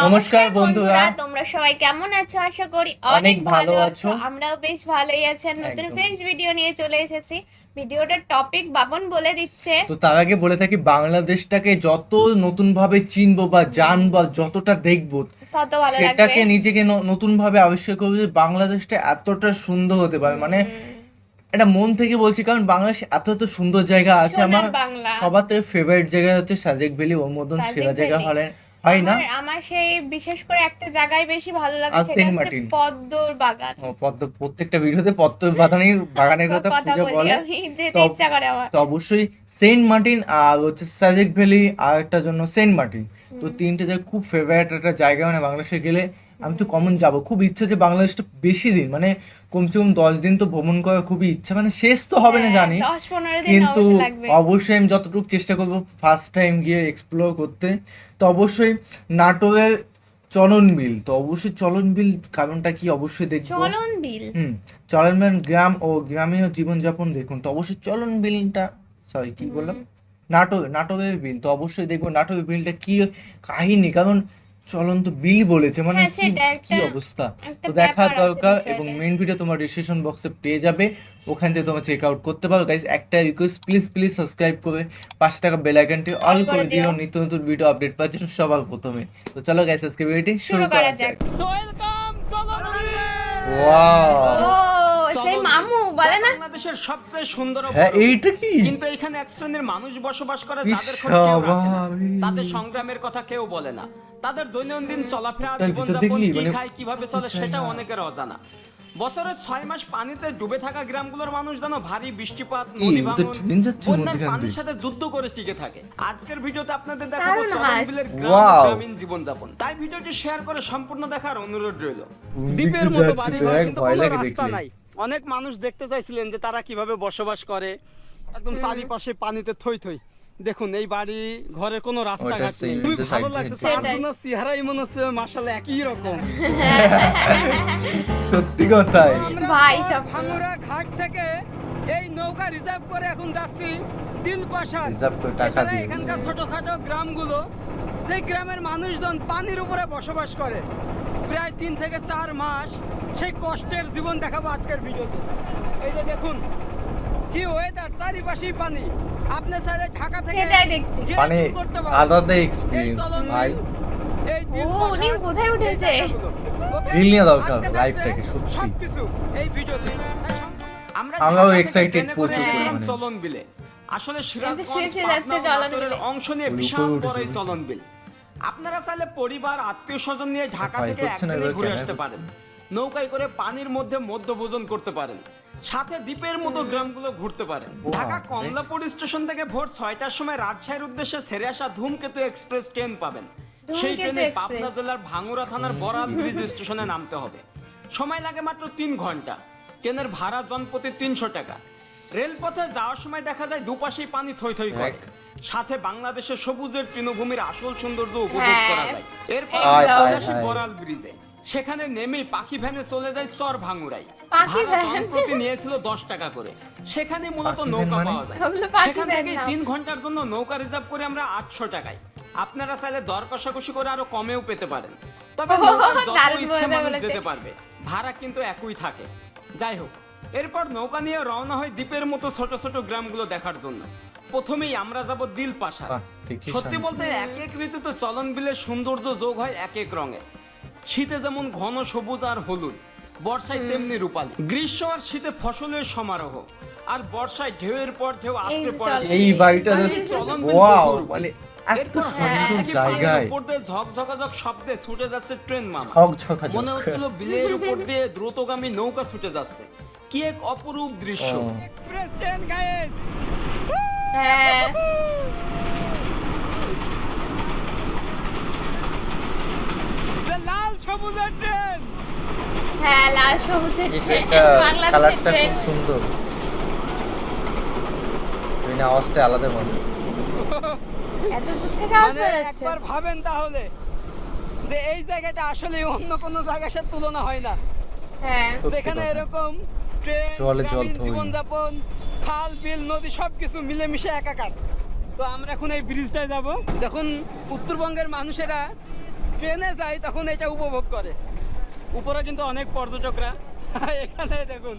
নমস্কার বন্ধুরা। তোমরা সবাই কেমন আছো? আশা করি অনেক ভালো আছো। আমরাও বেশ ভালোই আছি আর নতুন। ফ্রেন্ডস ভিডিও নিয়ে চলে এসেছি। ভিডিওটার টপিক বাবন বলে দিচ্ছে। তো তার আগে বলে থাকি বাংলাদেশটাকে যত নতুন ভাবে চিনবো বা জানব যতটা দেখব তত ভালো সেটাকে নিজেকে নতুন ভাবে আবিষ্কার করব যে বাংলাদেশটা এতটা সুন্দর হতে পারে। মানে এটা মন থেকে বলছি কারণ বাংলাদেশ এত এত সুন্দর জায়গা আছে। আমার। সবার থেকে ফেভারিট জায়গা হচ্ছে সাজেক ভ্যালি ওর মতন সেরা জায়গা ভ্যালি। হয় না? আমার- আমার সেই বিশেষ করে একটা জায়গায় বেশি ভালো লাগে সেটা হচ্ছে পদ্মর বাগান। ও, পদ্ম প্রত্যেকটা ভিডিওতে পদ্ম বাগানে বাগানের কথা পূজা বলে যেতে ইচ্ছা করে আমার। তো অবশ্যই সেন্ট মার্টিন আর হচ্ছে সাজেক ভ্যালি আর একটা জন্য সেন্ট মার্টিন। তো তিনটে জায়গা খুব ফেভারিট একটা জায়গা মানে বাংলাদেশে গেলে আমি তো কমন যাব। খুব ইচ্ছা যে বাংলাদেশটা বেশি দিন মানে কমসে কম দশ দিন তো ভ্রমণ করার খুবই ইচ্ছা মানে শেষ তো হবে না জানি। হ্যাঁ, দিন কিন্তু অবশ্যই অবশ্যই আমি যতটুকু চেষ্টা করব ফার্স্ট টাইম গিয়ে এক্সপ্লোর করতে। তো অবশ্যই নাটোরের চলন বিল তো অবশ্যই চলন বিল কারণটা কি অবশ্যই দেখব। চলন বিল হুম চলন বিল গ্রাম ও গ্রামীণ জীবনযাপন দেখুন তো অবশ্যই চলন বিলটা সরি কি বললাম? নাটক নাটকের বিল তো অবশ্যই দেখব নাটকের বিলটা কি কাহিনী কারণ চলন তো বিল বলেছে মানে হ্যাঁ, কি অবস্থা? তো দেখা দরকার এবং মেন ভিডিও তোমার ডিসক্রিপশন বক্সে পেয়ে যাবে। ওখান থেকে তোমরা চেক আউট করতে পারো। গাইস একটা রিকোয়েস্ট প্লিজ প্লিজ সাবস্ক্রাইব করে পাশে থাকা বেল আইকনটি অল করে দিও। নিত্য নতুন ভিডিও আপডেট পাওয়ার জন্য সবার প্রথমে। তো চলো গাইস আজকে ভিডিওটি শুরু করা যাক। ওয়াও ও মামু বলে না? বাংলাদেশের সবচেয়ে সুন্দর হ্যাঁ এইটা কি? কিন্তু এখানে এক শ্রেণির মানুষ বসবাস করে যাদের খোঁজ কেউ রাখে না। তাদের সংগ্রামের কথা কেউ বলে না। তাদের দৈনন্দিন চলাফেরা জীবনযাপন কি মানে খায় কীভাবে চলে আচ্ছা, সেটা অনেকের অজানা। বছরের ছয় মাস পানিতে ডুবে থাকা গ্রামগুলোর মানুষ যেন ভারী বৃষ্টিপাত নদী ভাঙন পানির সাথে যুদ্ধ করে টিকে থাকে। আজকের ভিডিওতে আপনাদের দেখাবো গ্রাম গ্রামীণ জীবনযাপন। তাই ভিডিওটি শেয়ার করে সম্পূর্ণ দেখার অনুরোধ রইল। দ্বীপের মতো বাড়ি কিন্তু কোনো রাস্তা নাই। অনেক মানুষ দেখতে চাইছিলেন যে তারা কীভাবে বসবাস করে। একদম চারিপাশে পানিতে থই থই। দেখুন এই বাড়ি ঘরের কোনো রাস্তাঘাট নেই। খুবই ভালো লাগছে। থেকে। চারজনের চেহারাই মনে হচ্ছে মার্শাল্লাহ একই রকম। সত্যি কথাই। ভাই সব- ভাঙুরা ঘাট থেকে এই নৌকা রিজার্ভ করে এখন যাচ্ছি দিলপাশার। Reserve করে টাকা এছাড়া দিয়ে। এখানকার ছোটখাটো গ্রামগুলো যে গ্রামের মানুষজন পানির উপরে বসবাস করে। প্রায় তিন থেকে চার মাস সেই কষ্টের জীবন দেখাবো আজকের ভিডিওতে এই যে দেখুন কি ওয়েদার চারিপাশেই পানি আপনি চাইলে ঢাকা থেকে সেটাই দেখছি। মানে। আলাদা এক্সপিরিয়েন্স চলন ভাই ও, উনি কোথায় উঠেছে? Feel নেওয়া দরকার থেকে, সত্যি। এই ভিডিওতে আমরাও করে প্রচুর। চলন বিলে আসলে সিরাজগঞ্জ। অংশ নিয়ে বিশাল বড় চলন বিল আপনারা চাইলে পরিবার আত্মীয় স্বজন নিয়ে ঢাকা থেকে একদিনে ঘুরে আসতে পারেন। নৌকায় করে পানির মধ্যে মধ্যভোজন করতে পারেন। সাথে দ্বীপের মতো গ্রামগুলো ঘুরতে পারেন। ঢাকা কমলাপুর স্টেশন থেকে ভোর ছয়টার সময় রাজশাহীর উদ্দেশ্যে ছেড়ে আসা ধূমকেতু এক্সপ্রেস ট্রেন পাবেন। সেই ট্রেনে পাবনা জেলার ভাঙুরা থানার বরাল ব্রিজ স্টেশনে নামতে হবে। সময় লাগে মাত্র তিন ঘণ্টা। ট্রেনের ভাড়া জনপ্রতি তিনশো টাকা। রেলপথে যাওয়ার সময় দেখা যায় দুপাশেই পানি থই থই করে। সাথে বাংলাদেশের সবুজের তৃণভূমির আসল সৌন্দর্য উপভোগ হ্যাঁ। করা যায়। এরপর চলে আসি। বরাল ব্রিজে। সেখানে নেমেই পাখি ভ্যানে চলে যায় চর ভাঙুরাই। পাখি ভ্যান? নিয়েছিল দশ টাকা করে। সেখানে মূলত নৌকা মানে? পাওয়া যায়। সেখান থেকে তিন ঘণ্টার জন্য নৌকা রিজার্ভ করে আমরা আটশো টাকায়। আপনারা চাইলে দর কষাকষি করে আরও কমেও পেতে পারেন। তবে যত ইচ্ছে মানুষ যেতে পারবে ভাড়া কিন্তু একই থাকে। যাই হোক এরপর নৌকা নিয়ে রওনা হয় দ্বীপের মতো ছোট ছোট গ্রামগুলো দেখার জন্য। প্রথমেই আমরা যাব দিল পাশা সত্যি বলতে এক এক ঋতুতে চলন বিলের সৌন্দর্য যোগ হয় এক এক রঙে। শীতে যেমন ঘন সবুজ আর হলুদ বর্ষায় তেমনি রূপালী। গ্রীষ্ম আর শীতে ফসলের সমারোহ আর বর্ষায় ঢেউয়ের পর ঢেউ আসতে পড়ে। এই বাড়িটা তাই চলন বিল ওয়াও মানে এত সুন্দর একই জায়গায়। পানির উপর দিয়ে ঝকঝকাঝক শব্দে ছুটে যাচ্ছে ট্রেন মামা। ঝক মনে হচ্ছিল বিলের উপর দিয়ে দ্রুতগামী নৌকা ছুটে যাচ্ছে। কি এক অপরূপ দৃশ্য। এক্সপ্রেস ট্রেন গাইজ হ্যাঁ। লাল সবুজের ট্রেন হ্যাঁ লাল সবুজের ট্রেন কালারটা খুব সুন্দর। ট্রেনের আওয়াজটা আলাদা মনে। এত দূর থেকে আওয়াজ পাওয়া যাচ্ছে। একবার ভাবেন তাহলে যে এই জায়গাটা আসলে অন্য কোনো জায়গার সাথে তুলনা হয় না। হ্যাঁ। যেখানে এরকম ট্রেন। জীবনযাপন খাল বিল নদী সব সবকিছু মিলেমিশে একাকার। তো আমরা এখন এই ব্রিজটায় যাব। যখন উত্তরবঙ্গের মানুষেরা ট্রেনে যায় তখন এটা উপভোগ করে। উপরে কিন্তু অনেক পর্যটকরা। এখানে দেখুন।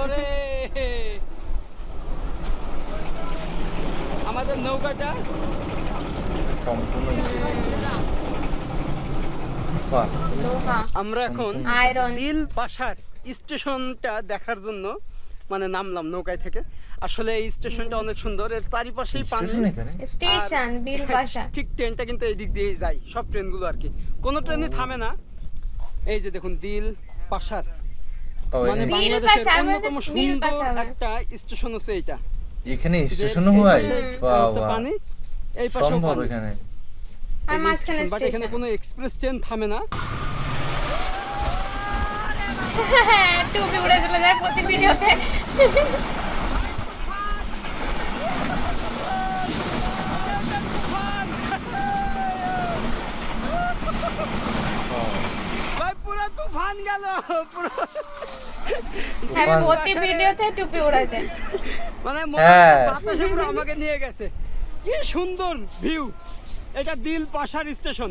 ওরে! আমাদের নৌকাটা। সম্পূর্ণ আমরা এখন আয়রন। দিল পাশার স্টেশনটা দেখার জন্য মানে নামলাম নৌকায় থেকে। আসলে এই স্টেশনটা অনেক সুন্দর এর চারিপাশেই পানি। স্টেশন এখানে বিল বাসা ঠিক ট্রেনটা কিন্তু এই দিক দিয়েই যায় সব ট্রেনগুলো আর কি। কোনো ট্রেনই থামে না। এই যে দেখুন দিল পাশার। মানে বাংলাদেশের অন্যতম সুন্দর একটা স্টেশন হচ্ছে এইটা। এখানে এই হয় বাহ, বাহ। পানি এই পাশেও সম্ভব পানি। এখানে। আর মাঝখানে স্টেশন, এখানে কোনো এক্সপ্রেস ট্রেন থামে না। হ্যাঁ টুপি উড়ে চলে যায় প্রতি ভিডিওতে। পুরো তুফান গেল পুরো। প্রতি ভিডিওতে টুপি উড়ে মানে মনে হ্যাঁ। বাতাসে পুরো আমাকে নিয়ে গেছে। কি সুন্দর ভিউ এটা দিল পাশার স্টেশন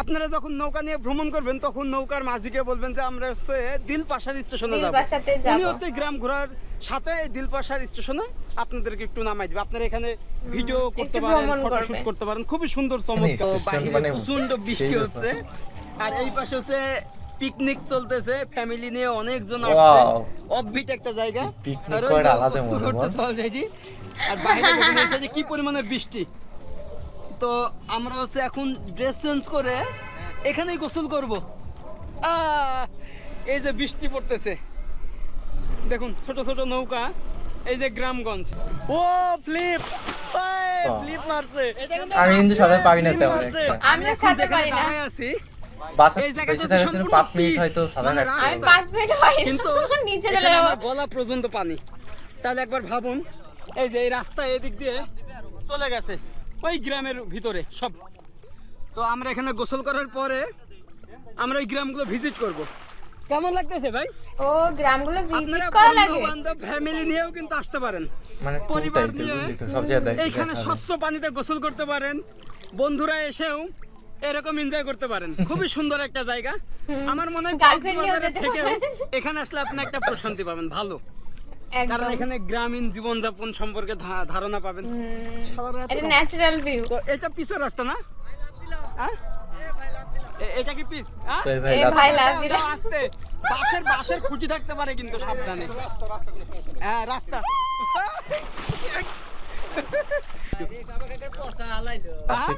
আপনারা যখন নৌকা নিয়ে ভ্রমণ করবেন তখন নৌকার মাঝিকে বলবেন যে আমরা হচ্ছে দিল পাশার স্টেশনে যাব। উনি হচ্ছে গ্রাম ঘোরার সাথে এই দিল পাশার স্টেশনে আপনাদেরকে একটু নামাই দিবে। আপনারা এখানে ভিডিও করতে পারেন ফটোশুট করতে পারেন। খুবই সুন্দর চমৎকার। বাইরে মানে প্রচণ্ড বৃষ্টি হচ্ছে। আর এই পাশে হচ্ছে পিকনিক চলতেছে। ফ্যামিলি নিয়ে অনেকজন. আসছে। অফবিট একটা জায়গা। আর করার আলাদা মজা। আর বাইরে এসে যে কি পরিমাণে বৃষ্টি। তো আমরা হচ্ছে এখন ড্রেস চেঞ্জ করে এখানেই গোসল করব। আহ, এই যে বৃষ্টি পড়তেছে। দেখুন ছোট ছোট নৌকা এই যে গ্রামগঞ্জ। ও ফ্লিপ ফ্লিপ মারছে। আমি কিন্তু সাঁতার পারি না তেমন। আমিও সাঁতার পারি না। আছি আমি গলা পর্যন্ত পানি। তাহলে একবার ভাবুন এই যে এই রাস্তা এদিক দিয়ে চলে গেছে। ওই গ্রামের ভিতরে সব। তো আমরা এখানে গোসল করার পরে আমরা ওই গ্রামগুলো ভিজিট করব। কেমন লাগতেছে ভাই? ও গ্রামগুলো ভিজিট করা লাগে। বান্ধব ফ্যামিলি নিয়েও কিন্তু আসতে পারেন। মানে পরিবার নিয়ে যায়। স্বচ্ছ পানিতে গোসল করতে পারেন। বন্ধুরা এসেও এরকম এনজয় করতে পারেন। খুবই সুন্দর একটা জায়গা। আমার মনে হয় পারেন। এখানে আসলে আপনি একটা প্রশান্তি পাবেন ভালো। কারণ এখানে গ্রামীণ জীবনযাপন সম্পর্কে ধারণা পাবেন। এটা ন্যাচারাল ভিউ তো এটা পিসের রাস্তা না? এটা কি পিস? হ্যাঁ? এই ভাই লাভ- ভাই লাভ দাও, দিলে আস্তে। বাঁশের বাঁশের খুঁটি থাকতে পারে কিন্তু সাবধানে। হ্যাঁ রাস্তা।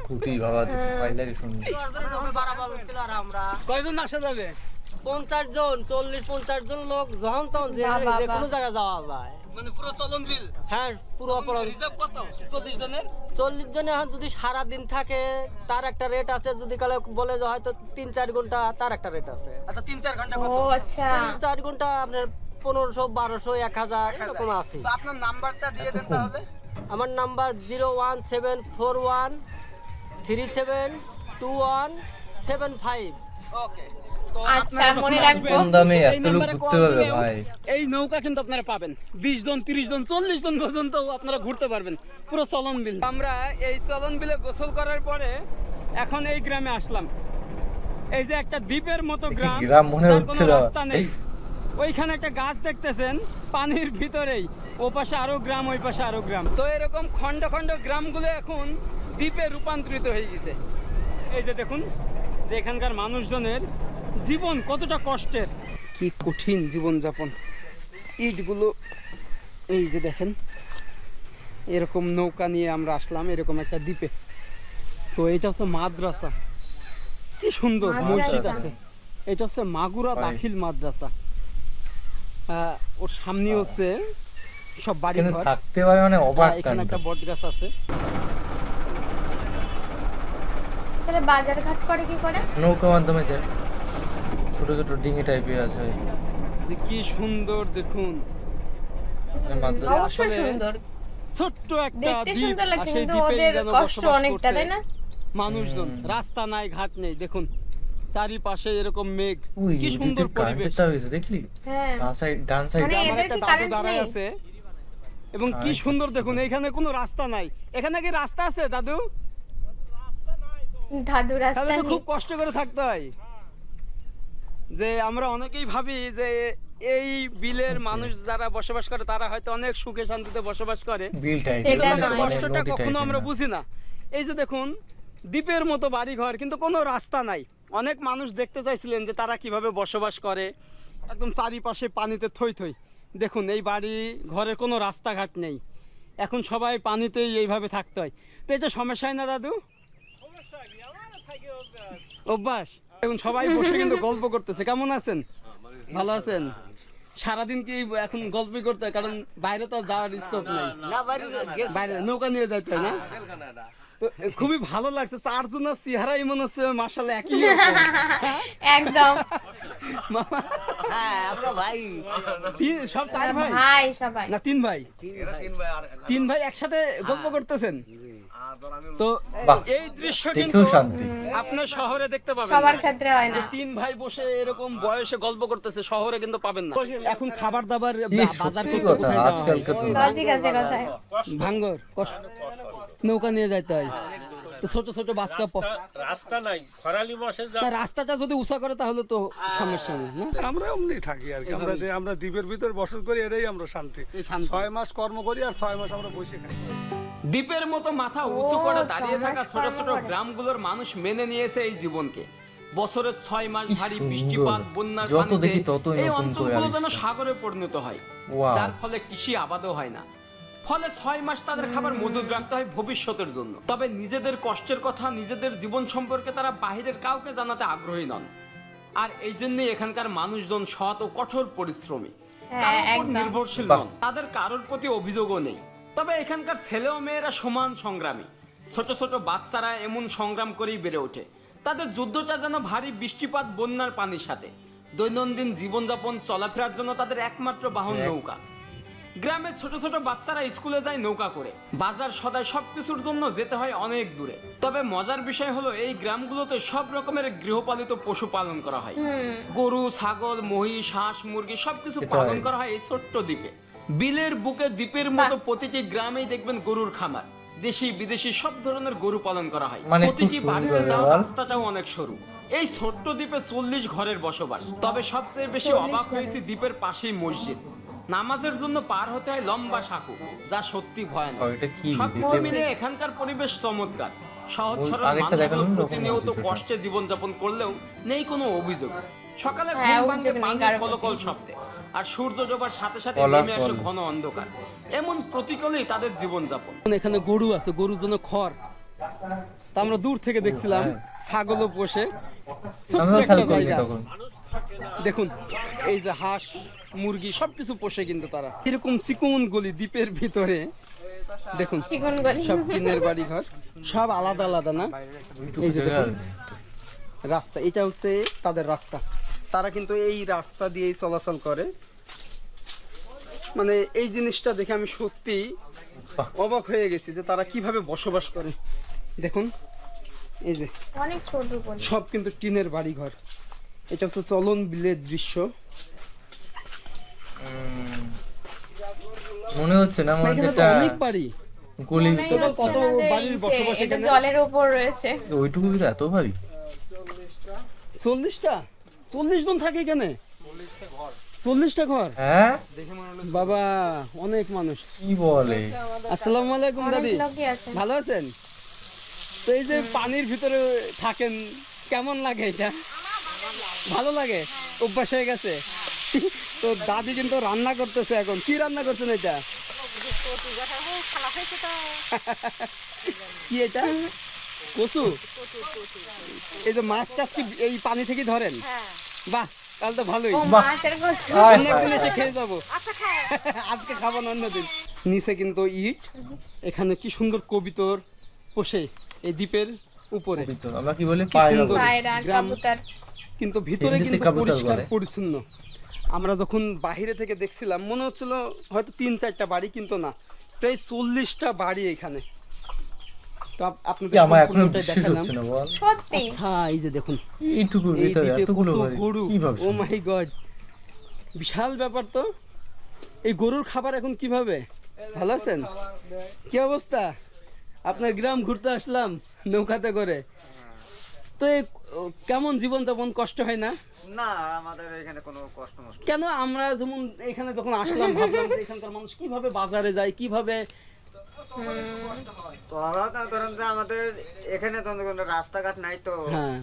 খুঁটি বাবা কয়জন আসা যাবে? পঞ্চাশ জন চল্লিশ পঞ্চাশ জন লোক যখন তখন যে কোনো জায়গায় যাওয়া যায়। মানে পুরো চলন বিল? হ্যাঁ পুরো রিজার্ভ কত? চল্লিশ জনের? চল্লিশ জনে এখন যদি সারা দিন থাকে তার একটা রেট আছে যদি কালে বলে যে হয়তো তিন চার ঘণ্টা তার একটা রেট আছে। আচ্ছা তিন চার ঘণ্টা কত? আচ্ছা। তিন চার ঘণ্টা আপনার পনেরোশো বারোশো এক হাজার এরকম আছে। তো আপনার নাম্বারটা দিয়ে দেন তাহলে। আমার number zero one seven four one three seven two one seven five. Okay. আচ্ছা, মনে রাখব। কম দামে এত লোক ঘুরতে পারবে ভাই। এই নৌকা কিন্তু আপনারা পাবেন। বিশ জন তিরিশ জন চল্লিশ জন পর্যন্ত আপনারা ঘুরতে পারবেন। পুরো চলন বিল। আমরা এই চলন বিলে গোসল করার পরে এখন এই গ্রামে আসলাম। এই যে একটা দ্বীপের মতো গ্রাম গ্রাম মনে হচ্ছে রাস্তা নেই। ওইখানে একটা গাছ দেখতেছেন পানির ভিতরেই। ও পাশে আরও গ্রাম ওই পাশে আরও গ্রাম। তো এরকম খন্ড খন্ড গ্রামগুলো এখন দ্বীপে রূপান্তরিত হয়ে গেছে। এই যে দেখুন যে এখানকার মানুষজনের জীবন কতটা কষ্টের? কি কঠিন জীবনযাপন। ইটগুলো এই যে দেখেন এরকম নৌকা নিয়ে আমরা আসলাম এরকম একটা দ্বীপে। তো এটা হচ্ছে মাদ্রাসা। কি সুন্দর। মসজিদ আছে। এটা হচ্ছে মাগুরা দাখিল মাদ্রাসা। ওর সামনে হচ্ছে সব বাড়ি এখানে থাকতে পারে মানে অবাক এখানে একটা বট গাছ আছে। তাহলে বাজার ঘাট করে কি করে? নৌকা মাধ্যমে যায়। ছোট ছোট ডিঙি টাইপের আছে। যে কি সুন্দর দেখুন। অবশ্যই সুন্দর। ছোট্ট একটা দেখতে সুন্দর লাগছে কিন্তু ওদের কষ্ট অনেকটা তাই না? মানুষজন। রাস্তা নাই ঘাট নেই। দেখুন চারিপাশে এরকম মেঘ। কি সুন্দর সুন্দর পরিবেশ। দেখলি? হ্যাঁ। সাইড ডান সাইড আমার একটা দাদু দাঁড়ায় আছে। এবং কি সুন্দর দেখুন এখানে কোনো রাস্তা নাই। এখানে কি রাস্তা আছে দাদু? দাদু রাস্তা। খুব কষ্ট করে থাকতে হয়। যে আমরা অনেকেই ভাবি যে এই বিলের মানুষ যারা বসবাস করে তারা হয়তো অনেক সুখে শান্তিতে বসবাস করে। কষ্টটা কখনো আমরা বুঝি না। এই যে দেখুন দ্বীপের মতো বাড়ি ঘর কিন্তু কোনো রাস্তা নাই। অনেক মানুষ দেখতে চাইছিলেন যে তারা কীভাবে বসবাস করে। একদম চারিপাশে পানিতে থই থই। দেখুন এই বাড়ি ঘরের কোনো রাস্তাঘাট নেই। এখন সবাই পানিতেই এইভাবে থাকতে হয়। তো এটা সমস্যা হয় না দাদু? অভ্যাস? এখন সবাই বসে কিন্তু গল্প করতেছে। কেমন আছেন? ভালো আছেন? সারাদিন কি এখন গল্পই করতে হয়? কারণ বাইরে তো যাওয়ার স্কোপ নেই। বাইরে নৌকা নিয়ে যাইতে হয় না? তো খুবই ভালো লাগছে। চারজনের চেহারাই মনে হচ্ছে মার্শাল একই একদম। মামা। হ্যাঁ আমরা ভাই। তিন- সব চার ভাই? ভাই না তিন ভাই? তিন ভাই। একসাথে গল্প করতেছেন? তো এই দৃশ্য কিন্তু শান্তি। আপনার শহরে দেখতে পাবেন সবার ক্ষেত্রে হয় না। তিন ভাই বসে এরকম বয়সে গল্প করতেছে শহরে কিন্তু পাবেন না। এখন খাবার দাবার বাজার সত্যি কথা কোথায় যাওয়া? আজকালকার তো লজিক আছে কথায়? ভাঙ্গর কষ্ট। নৌকা নিয়ে যাইতে হয়। ছোট ছোট বাচ্চা রাস্তা নাই খরালি মাসে না, রাস্তাটা যদি উঁচা করে তাহলে তো সমস্যা নেই না? আমরা এমনি থাকি আর কি। আমরা যে আমরা দ্বীপের ভিতর বসত করি এটাই আমরা শান্তি। ছয় মাস কর্ম করি আর ছয় মাস আমরা বসে খাই। দ্বীপের মতো মাথা উঁচু করে দাঁড়িয়ে থাকা ছোট ছোট গ্রামগুলোর মানুষ মেনে নিয়েছে এই জীবনকে। বছরের ছয় মাস ভারী বৃষ্টিপাত বন্যার যত পানিতে দেখি ততই এই নতুন অঞ্চলগুলো যেন সাগরে পরিণত হয় যার ফলে কৃষি আবাদও হয় না। ফলে ছয় মাস তাদের খাবার মজুদ রাখতে হয় ভবিষ্যতের জন্য। তবে নিজেদের কষ্টের কথা নিজেদের জীবন সম্পর্কে তারা বাহিরের কাউকে জানাতে আগ্রহী নন। আর এই জন্যই এখানকার মানুষজন সৎ ও কঠোর পরিশ্রমী। হ্যাঁ, কারোর নির্ভরশীল। নন। তাদের কারোর প্রতি অভিযোগও নেই। তবে এখানকার ছেলে ও মেয়েরা সমান সংগ্রামী। ছোট ছোট বাচ্চারা এমন সংগ্রাম করেই বেড়ে ওঠে। তাদের যুদ্ধটা যেন ভারী বৃষ্টিপাত বন্যার পানির সাথে। দৈনন্দিন জীবনযাপন চলাফেরার জন্য তাদের একমাত্র বাহন নৌকা। গ্রামের ছোট ছোট বাচ্চারা স্কুলে যায় নৌকা করে। বাজার সদায় সবকিছুর জন্য যেতে হয় অনেক দূরে। তবে মজার বিষয় হলো এই গ্রামগুলোতে সব রকমের গৃহপালিত পশু পালন করা হয়। গরু ছাগল মহিষ হাঁস মুরগি সবকিছু পালন করা হয় এই ছোট্ট দ্বীপে। বিলের বুকে দ্বীপের মতো প্রতিটি গ্রামেই দেখবেন গরুর খামার। দেশি বিদেশি সব ধরনের গরু পালন করা হয়। মানে প্রতিটি বাড়িতে যাওয়ার রাস্তাটাও অনেক সরু। এই ছোট্ট দ্বীপে চল্লিশ ঘরের বসবাস। তবে সবচেয়ে বেশি অবাক। হয়েছি দ্বীপের পাশেই মসজিদ। নামাজের জন্য পার হতে হয় লম্বা সাঁকো যা সত্যি ভয়ানক। সব কিছু মিলে এখানকার পরিবেশ চমৎকার। সহজ সরল তখন প্রতিনিয়ত কষ্টে জীবনযাপন করলেও নেই কোনো অভিযোগ। সকালে হ্যাঁ, ঘুম ভাঙে পানির কলকল। শব্দে। আর সূর্য ডোবার সাথে সাথে নেমে আসে ঘন অন্ধকার। এমন প্রতিকূলেই তাদের জীবনযাপন। এখানে গরু আছে গরুর জন্য খড়। তা আমরা দূর থেকে দেখছিলাম ছাগলও পোষে। আমরা খেয়াল করিনি দেখুন এই যে হাঁস মুরগি সবকিছু পোষে কিন্তু তারা। এরকম চিকুন গলি দ্বীপের ভিতরে দেখুন চিকন গলি। সব টিনের বাড়ি ঘর সব আলাদা আলাদা না? এই যে রাস্তা এটা হচ্ছে তাদের রাস্তা। তারা কিন্তু এই রাস্তা দিয়েই চলাচল করে। মানে এই জিনিসটা দেখে আমি সত্যি অবাক হয়ে গেছি যে তারা কীভাবে বসবাস করে। দেখুন এই যে অনেক ছোট সব কিন্তু টিনের বাড়ি ঘর এটা হচ্ছে চলন বিলের দৃশ্য। মনে হচ্ছে না মনে হচ্ছে অনেক বাড়ি। গলি মনেই ভিতরে হচ্ছে কত বাড়ির বসবাস এটা জলের উপর রয়েছে। ওইটুকু এত ভাই চল্লিশটা? চল্লিশ জন থাকে এখানে? চল্লিশটা ঘর। হ্যাঁ? বাবা অনেক মানুষ। কি বলে? আসসালামু আলাইকুম দাদি। ভালো আছেন? তো এই যে পানির ভিতরে থাকেন কেমন লাগে এটা? ভালো লাগে? অভ্যাস হয়ে গেছে। তো দাদি কিন্তু রান্না করতেছে এখন। কি রান্না করছেন এটা? কি এটা? কচু? এই যে মাছ টাছ কি এই পানি থেকে ধরেন? বাহ তাহলে তো ভালোই। ও বাহ। মাছের কচু। আয়। অন্য একদিন হায় এসে খেয়ে যাব। আজকে খাব না অন্যদিন নিচে কিন্তু ইট। এখানে কি সুন্দর কবিতর পোষে এই দ্বীপের উপরে। আমরা কি বলি? কিন্তু ভিতরে কিন্তু পরিষ্কার পরিচ্ছন্ন। আমরা যখন বাইরে থেকে দেখছিলাম মনে হচ্ছিল হয়তো তিন চারটা বাড়ি কিন্তু না। প্রায় চল্লিশটা বাড়ি এখানে। তো আপনাদের আমার এখনও বিশ্বাস হচ্ছে না বল। সত্যি? আচ্ছা এই যে দেখুন। এইটুকুর ভিতরে এতগুলো গরু। কি ও মাই গড বিশাল ব্যাপার তো। এই গরুর খাবার এখন কীভাবে? ভালো আছেন? কি অবস্থা? আপনার গ্রাম ঘুরতে আসলাম নৌকাতে করে। তো কেমন জীবন যাপন কষ্ট হয় না? না আমাদের এখানে কোনো কষ্ট কেন আমরা যেমন এখানে যখন আসলাম ভাবলাম এখানকার মানুষ কীভাবে বাজারে যায় কীভাবে আমাদের এখানে রাস্তাঘাট নাই তো হ্যাঁ।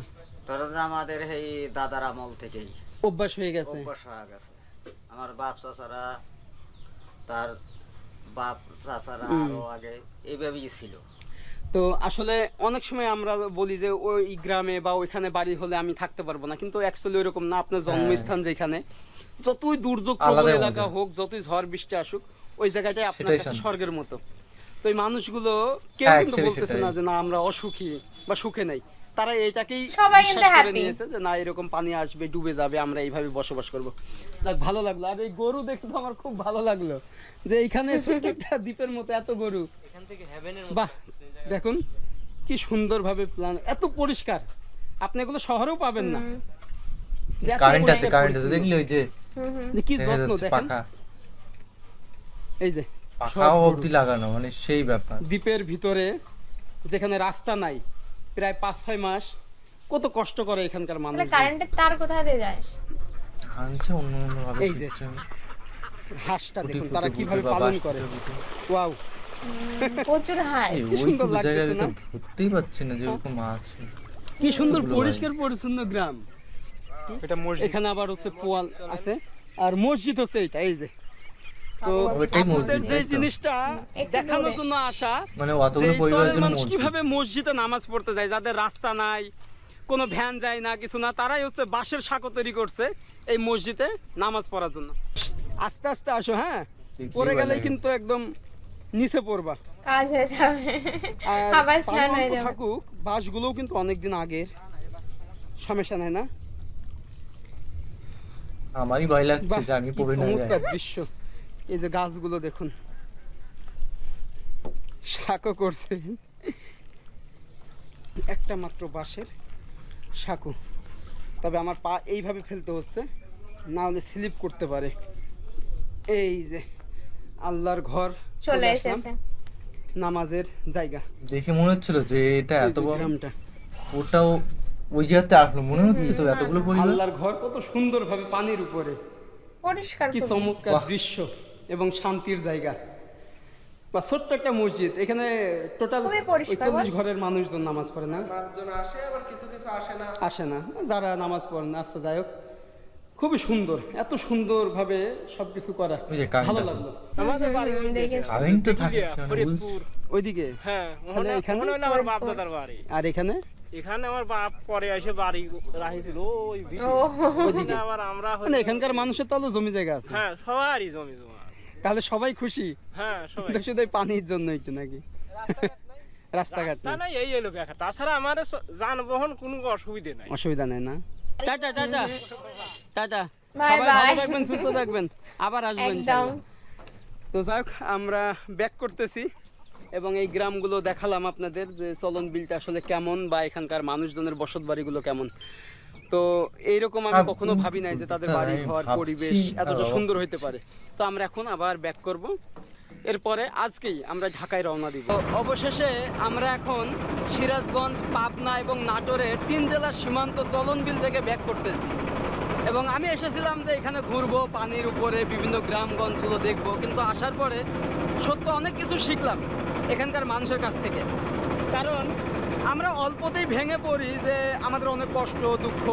ধরেন যে আমাদের এই দাদার আমল থেকেই অভ্যাস হয়ে গেছে। অভ্যাস হয়ে গেছে আমার বাপ চাচারা তার বাপ চাচারা আরও আগে এইভাবেই ছিল তো আসলে অনেক সময় আমরা বলি যে ওই গ্রামে বা ওইখানে বাড়ি হলে আমি থাকতে পারব না কিন্তু অ্যাকচুয়ালি ওইরকম না। আপনার জন্মস্থান যেখানে যতই দুর্যোগ এলাকা হোক যতই ঝড় বৃষ্টি আসুক ওই জায়গাটাই আপনার কাছে স্বর্গের মতো। তো এই মানুষগুলো কেউ হ্যাঁ, কিন্তু বলতেছে না যে না আমরা অসুখী বা সুখে নাই। তারা এটাকেই সবাই বিশ্বাস কিন্তু করে নিয়েছে যে না এরকম পানি আসবে ডুবে যাবে আমরা এইভাবে বসবাস করব। যাক ভালো লাগল। আর এই গরু দেখে তো আমার খুব ভালো লাগল। যে এইখানে ছোট্ট একটা দ্বীপের মতো এত গরু। বাহ দেখুন কি সুন্দরভাবে প্ল্যান এত পরিষ্কার। আপনি এগুলো শহরেও পাবেন না। কারেন্ট আছে কারেন্ট আছে। দেখলি ওই যে হুম হুম। কি যত্ন দেখেন। এই যে পাখাও অবধি লাগানো মানে সেই ব্যাপার। দ্বীপের ভিতরে যেখানে রাস্তা নাই প্রায় পাঁচ ছয় মাস কত কষ্ট করে এখানকার মানুষ তাহলে কারেন্টের তার কোথায় দিয়ে আনছে অন্য অন্য ভাবে সিস্টেম হাঁসটা দেখুন তারা কীভাবে পালন করে। ওয়াও। প্রচুর কি সুন্দর তো না? ধরতেই পাচ্ছি না যে ওরকম আছে। কি সুন্দর পরিষ্কার পরিচ্ছন্ন গ্রাম। এটা মসজিদ। এখানে আবার হচ্ছে পোয়াল আছে। আর মসজিদ হচ্ছে এটা এই যে। তো ওইটাই মসজিদ, যে জিনিসটা দেখানোর জন্য আসা মানে অতগুলো পরিবারের জন্য মানুষ কীভাবে মসজিদে নামাজ পড়তে যায় যাদের রাস্তা নাই কোনো ভ্যান যায় না কিছু না তারাই হচ্ছে বাঁশের সাঁকো তৈরি করছে এই মসজিদে নামাজ পড়ার জন্য। আস্তে আস্তে আসো হ্যাঁ? পরে ভালো কিন্তু একদম নিচে পড়বা। কাজ হয়ে যাবে। আবার স্নান হয়ে যাবে। থাকুক বাঁশগুলোও কিন্তু অনেকদিন আগের। সমস্যা নাই না? আমারই ভয় লাগছে যে আমি পড়ে না দৃশ্য। এই যে গাছগুলো দেখুন। শাকও করছে। একটা মাত্র বাঁশের সাঁকো তবে আমার পা এইভাবে ফেলতে হচ্ছে না হলে স্লিপ করতে পারে। এই যে আল্লাহর ঘর চলে এসেছে। নামাজের জায়গা। দেখে মনে হচ্ছিল যে এটা এত যে বড় গ্রামটা। ওটাও ওই জায়গাতে আসলো মনে হচ্ছে তো এতগুলো পরিবার আল্লাহর ঘর কত সুন্দরভাবে পানির উপরে। পরিষ্কার কি চমৎকার দৃশ্য। এবং শান্তির জায়গা। বা ছোট্ট একটা মসজিদ এখানে টোটাল চল্লিশ ঘরের মানুষজন নামাজ পড়ে না? আসে না। যারা নামাজ পড়ে না আচ্ছা যাই হোক। খুবই সুন্দর এত সুন্দরভাবে সবকিছু করা। ভালো লাগল। আমাদের বাড়ি কারেন্ট থাকে ওইদিকে? হ্যাঁ এখানে? আমার বাপ দাদার বাড়ি। আর এখানে? এখানে আমার বাপ পরে এসে বাড়ি রাখিছিল ওই ওইদিকে? আবার আমরা মানে এখানকার মানুষের তাহলে জমি জায়গা আছে। হ্যাঁ সবারই জমি জমা। তাহলে সবাই খুশি? হ্যাঁ সবাই শুধু পানির জন্য একটু নাকি? রাস্তাঘাট রাস্তা নাই? এই হলো ব্যাখ্যা। তাছাড়া আমাদের স- যানবাহন কোনো অসুবিধে নাই। অসুবিধা নেই না? Tata tata. টাটা। সবাই ভালো থাকবেন সুস্থ থাকবেন। আবার আসবেন একদম। তো যাই হোক আমরা ব্যাক করতেছি এবং এই গ্রামগুলো দেখালাম আপনাদের যে চলন বিলটা আসলে কেমন বা এখানকার মানুষজনের বসত বাড়িগুলো কেমন। তো এইরকম আমি কখনো ভাবি নাই যে তাদের বাড়ি ঘর পরিবেশ এতটা সুন্দর হইতে পারে। তো আমরা এখন আবার ব্যাক করব। এরপরে আজকেই আমরা ঢাকায় রওনা দিব। অবশেষে আমরা এখন সিরাজগঞ্জ পাবনা এবং নাটোরের তিন জেলার সীমান্ত চলন বিল থেকে ব্যাক করতেছি। এবং আমি এসেছিলাম যে এখানে ঘুরবো পানির উপরে বিভিন্ন গ্রামগঞ্জগুলো দেখব। কিন্তু আসার পরে সত্য অনেক কিছু শিখলাম এখানকার মানুষের কাছ থেকে। কারণ আমরা অল্পতেই ভেঙে পড়ি যে আমাদের অনেক কষ্ট দুঃখ।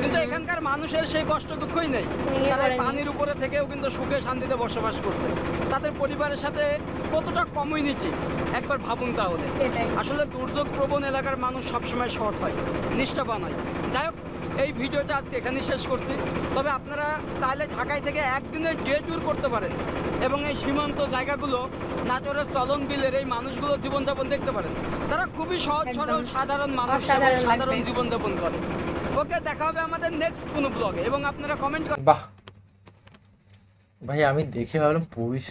কিন্তু এখানকার মানুষের সেই কষ্ট দুঃখই নেই। তারা পানির উপরে থেকেও কিন্তু সুখে শান্তিতে বসবাস করছে। তাদের পরিবারের সাথে কতটা কমিউনিটি একবার ভাবুন তাহলে। আসলে দুর্যোগ প্রবণ এলাকার মানুষ সবসময় সৎ হয় নিষ্ঠাবান হয়। যাই হোক এই ভিডিওটা আজকে এখানেই শেষ করছি। তবে আপনারা চাইলে ঢাকায় থেকে একদিনের ডে ট্যুর করতে পারেন এবং এই সীমান্ত জায়গাগুলো নাটোরের চলন বিলের এই মানুষগুলো জীবনযাপন দেখতে পারেন। তারা খুবই সহজ সরল সাধারণ মানুষ এবং সাধারণ জীবনযাপন করে। ওকে দেখা হবে আমাদের নেক্সট কোনো ব্লগে এবং আপনারা কমেন্ট বাহ। ভাই আমি দেখে ভাবলাম পঁচিশ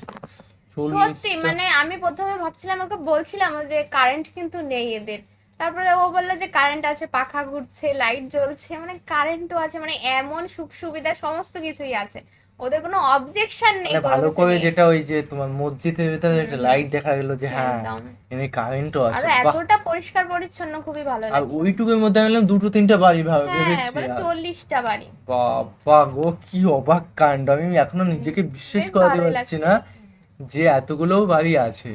সত্যি মানে আমি প্রথমে ভাবছিলাম ওকে বলছিলাম যে কারেন্ট কিন্তু নেই এদের। তারপরে ও বলল যে কারেন্ট আছে পাখা ঘুরছে লাইট জ্বলছে মানে কারেন্টও আছে মানে এমন সুখ সুবিধা সমস্ত কিছুই আছে। ওদের কোনো অবজেকশন নেই মানে ভালো করে যেটা ওই যে তোমার মসজিদের ভিতরে একটা লাইট দেখা গেল যে হ্যাঁ। এনে কারেন্টও আর আছে বাহ। এতটা পরিষ্কার পরিচ্ছন্ন খুবই ভালো আর ওইটুকুর মধ্যে আমি দুটো তিনটা বাড়ি ভাবে হ্যাঁ ভেবেছি মানে আর। চল্লিশটা বাড়ি। বাবা গো কি অবাক কাণ্ড। আমি এখনও নিজেকে বিশ্বাস বেশ করাতে পারছি না। যে এতগুলো বাড়ি আছে।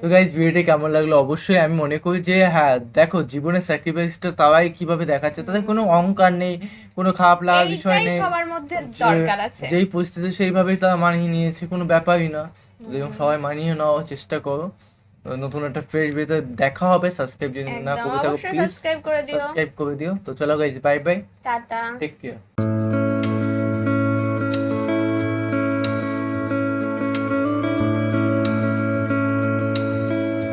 তো গাইজ ভিডিওটি কেমন লাগল? অবশ্যই আমি মনে করি যে হ্যাঁ দেখো জীবনের স্যাক্রিফাইসটা তারাই কীভাবে দেখাচ্ছে। তাদের কোনো অহংকার নেই কোনো খারাপ লাগার বিষয় নেই। সবার মধ্যে দরকার আছে। যেই পরিস্থিতি সেইভাবেই তারা মানিয়ে নিয়েছে কোনো ব্যাপারই না। এরকম সবাই মানিয়ে নেওয়ার চেষ্টা করো। নতুন একটা ফ্রেশ ভিতরে দেখা হবে। সাবস্ক্রাইব যদি না করে থাকো প্লিজ সাবস্ক্রাইব করে দিও। সাবস্ক্রাইব করে দিও। তো চলো guys bye bye tata. Take care